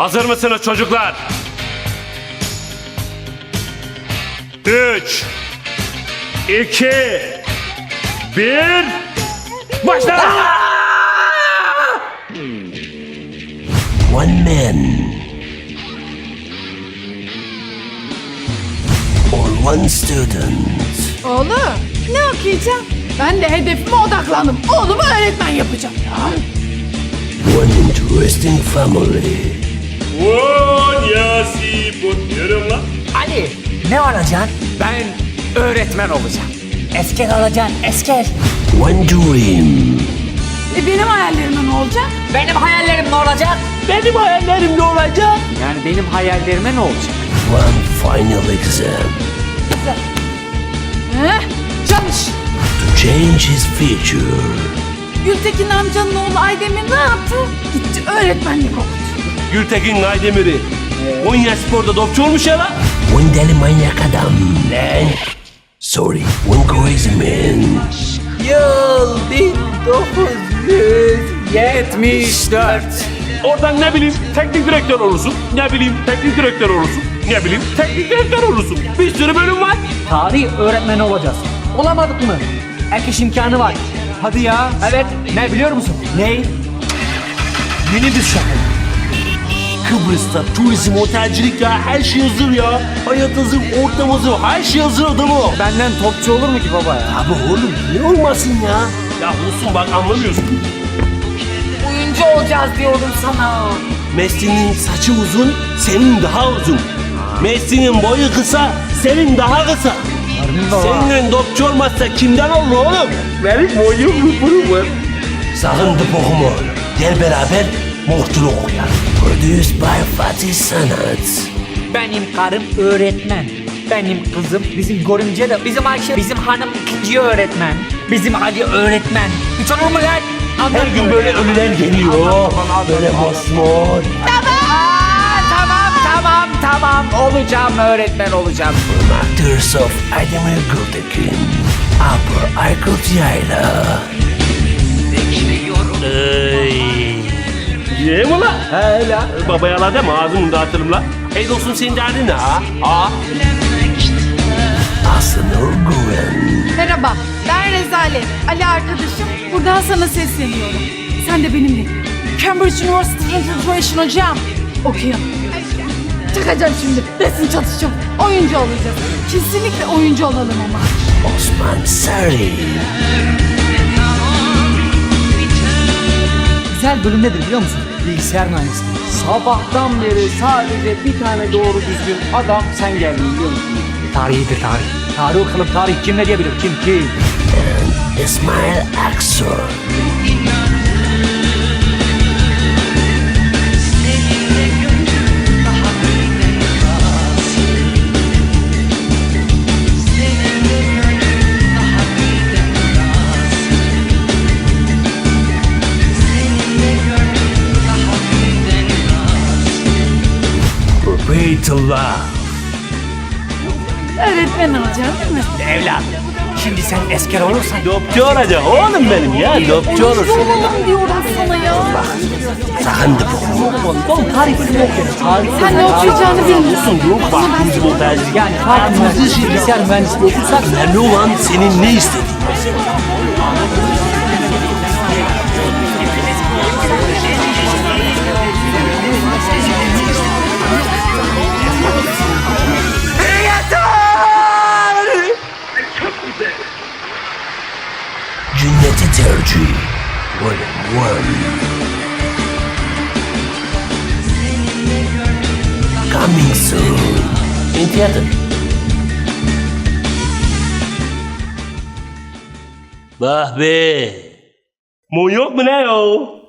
Hazır mısınız çocuklar? Üç, iki, bir, başla! One man. Or one student. Oğlum ne okuyacağım? Ben de hedefime odaklandım. Oğlumu öğretmen yapacağım. One interesting family. Ne olacaksın? Ben öğretmen olacağım. Esker olacaksın esker. One dream. E benim hayallerim ne olacak? Benim hayallerim ne olacak? Benim hayallerim ne olacak? Yani benim hayallerime ne olacak? One final exam. Heh, çalış. To change his future. Gültekin amcanın oğlu Aydemir ne yaptı? Gitti öğretmenlik okudu. Gültekin Aydemir'i. Konya Spor'da topçu olmuş ya lan. One deli manyak adam. Lan. Sorry. One crazy man. Yıl 1974. Oradan ne bileyim teknik direktör olursun. Ne bileyim teknik direktör olursun. Ne bileyim teknik direktör olursun. Bir sürü bölüm var. Tarih öğretmeni olacağız. Olamadık mı? Ek iş imkanı var. Hadi ya. Evet. Ne biliyor musun? Ney? Yeni bir şaka. Kıbrıs'ta turizm, otelcilik ya her şey hazır ya. Hayat hazır, ortam hazır, her şey hazır adamı. Benden topçu olur mu ki baba ya? Abi oğlum ne olmasın ya? Ya olsun bak anlamıyorsun. Oyuncu olacağız diyorum sana. Mesleğinin saçı uzun, senin daha uzun. Mesleğinin boyu kısa, senin daha kısa. Seninle topçu olmazsa kimden olur oğlum? Benim boyum mu var? Sakın tıpokumu. Gel beraber muhturluk okuyalım. Produced by Fatih Sanat. Benim karım öğretmen. Benim kızım bizim görümce de bizim Ayşe bizim hanım ikinci öğretmen. Bizim Ali öğretmen. Hiç olur mu lan? Her gün böyle ölüler geliyor. Böyle mosmor. Tamam tamam tamam tamam olacağım öğretmen olacağım. Actors of Aydemir Gültekin. Upper Aykut Yayla. Ye mi lan? He la. Babaya la deme ağzını dağıtırım la. Ey dostum senin derdin ne ha? Aa. Güven. Merhaba ben Rezalet. Ali arkadaşım. Buradan sana sesleniyorum. Sen de benimle. Cambridge University International Hocam. Okuyalım. Çıkacağım şimdi. Resim çatışacağım. Oyuncu olacağız. Kesinlikle oyuncu olalım ama. Osman Sari. Güzel bölüm nedir biliyor musun? Bilgisayar mühendisliği. Sabahtan beri sadece bir tane doğru düzgün adam sen geldin biliyor musun? Tarihidir tarih. Tarih okalım tarih kim ne diyebilir kim kim? İsmail Aksor. Beytullah. Öğretmen olacağım değil mi? Evladım şimdi sen esker olursan Topçu olacak oğlum benim ya. Oyuncu olursun. olalım diyorum sana ya. Sakın tıpokumu. Oğlum tarih filmi okuyoruz. Tarih Sen ne okuyacağını bilmiyorsun. Yok bak bizim otelcilik. Yani hayatımızda bilgisayar mühendisliği okursak Önemli olan senin ne istediğin. Coming soon. In theater. Bah be. Mon yok mu ne o?